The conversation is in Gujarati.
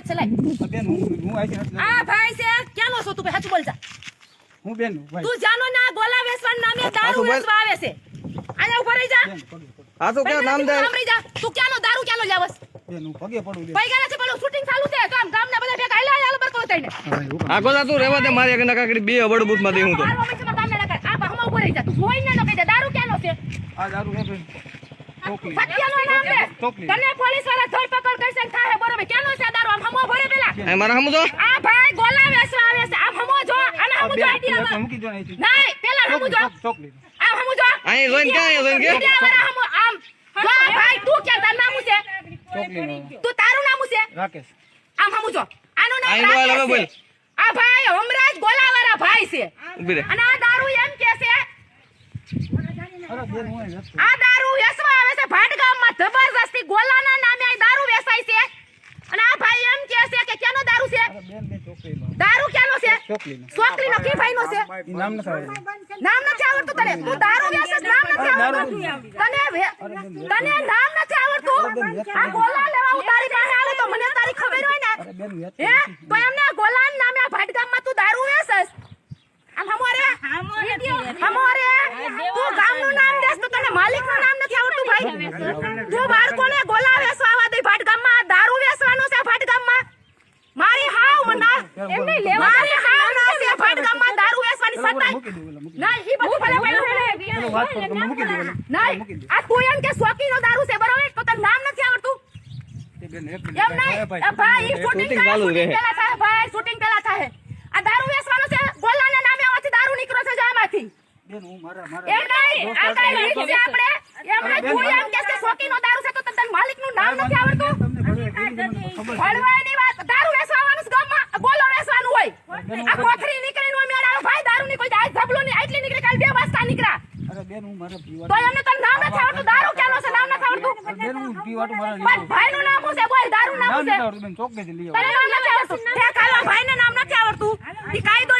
જ છે આ બેન હું હું આઈ નથી. આ ભાઈ છે ક્યાંનો છો તું ભાઈ સાચું બોલજા હું બેન ભાઈ. તું જાનો ના ગોલા વેસવાન નામે દારૂ વેસવા આવે છે. આયા ઊભો રહી જા. આ તો ક્યાં નામ દે સાંભળી જા. તું ક્યાંનો દારૂ ક્યાંનો લાવસ બેન હું પગે પડું બેન. ભાઈ ગયા છે પેલું શૂટિંગ ચાલુ છે કામ ના બધા ભેગા આયલા આયલા બરકો કામ. આ ગોલા તું રહેવા દે મારી એક નકાકડી બે અબડ બૂટમાં દે હું તો. આ બાહમાં ઊભો રહી જા. તું હોય ને ન કહી દે દારૂ ક્યાંનો છે? આ દારૂ હે બેન તને પોલીસવાળા ધરપકડ કરશે થાહે બરોબર. ક્યાંનો છે આ દારૂ? આમ હમો ભરે પેલા. એ મારા હમું તો આ ભાઈ ગોલા વેચવા આવે છે. આમ હમો જો. અને હમો જો પેલા આઈડિયા મૂકી દો ને નહીં પેલા હમો જો. ચોકલી, ચોકલી આમ હમો જો. અહીં જોઈને ક્યાં અહીંયા જોઈને કે મીડિયાવાળા હમો આમ. જો ભાઈ તું ક્યાં? તારું નામ છે? ચોકલીનો તું તારું નામ છે? રાકેશ. આમ હમો જો. આનું નામ રાકેશ બોલ. આ ભાઈ હમરાજ ગોલાવાળા ભાઈ છે. અને આ દારૂ એમ કે છે. આ દારૂ વેચવા આવે છે ભાટગામમાં જબરજસ્તી ગોલાના નામે આ દારૂ વેચાય છે અને આ ભાઈ એમ કે છે કે ક્યાંનો દારૂ છે? અરે બેન બેન દારૂ ક્યાંનો છે? ચોકલીનો સોકલીનો કી ભાઈનો છે? નામ નથી આવડતું. નામ નથી આવડતું. તને? તું દારૂ વેચે નામ નથી આવડતું. તને તને નામ નથી આવડતું? આ ગોલા લેવા હું તારી પાસે આવું તો મને તારી ખબર હોય ને? હે? તો એમને આ ગોલાના નામે આ ભાટગામમાં તું દારૂ વેચસ આમ હમોરે હમોરે તું ગામનું નામ દેસ તો તને માલિકનું નામ નથી આવડતું ભાઈ? તું બાળકોને ગોલા વેચવા આવા દે ભાટગામમાં આ દારૂ વેચવાનું છે ભાટગામમાં મારી હાવ મના એમને લેવા મારી હાવ ના છે ભાટગામમાં દારૂ વેચવાની દો. ના ઈ બધું ભલે ભલે વાત કરો, મૂકી દો. નહીં આ તું એમ કે શોખીનો દારૂ છે બરોબર? તો તને નામ નથી આવડતું. એમ નહીં. ભાઈ, ઈ શૂટિંગ ચાલુ રહે. પેલા થાય ભાઈ શૂટિંગ પેલા થાય. આ દારૂ વેચવાનો છે ગોલાના નામે આમાંથી દારૂ નીકળો છે જામાંથી. બેન હું મારા મારા એમ નહીં આ કાંઈ રીત છે આપણે. એમને તું એમ કે શોખીનો દારૂ છે તો તને માલિકનું નામ નથી આવડતું. ભણવાની વાત દારૂ વેચવાનું છે ગામમાં આ ગોલો વેચવાનું હોય આ કોથરી નીકળીને ભાઈ દારૂ ની કોઈ આજ ધબલું ની આટલી નીકળી કાલ બે વાસતા નીકળ્યા. અરે બેન હું મારા પીવા તો એમને તને નામ નથી આવડતું દારૂ ક્યાંનો છે? નામ નથી આવડતું? બેન હું પીવાટું મારા પણ લીધું. ભાઈનું નામ છે? બોલ દારૂ નામ નામ નથી આવડતું બેન ચોકલેથી લઈ તને નામ નથી આવડતું? તે કાલના ભાઈને નામ નથી આવડતું? ઈ કાયદો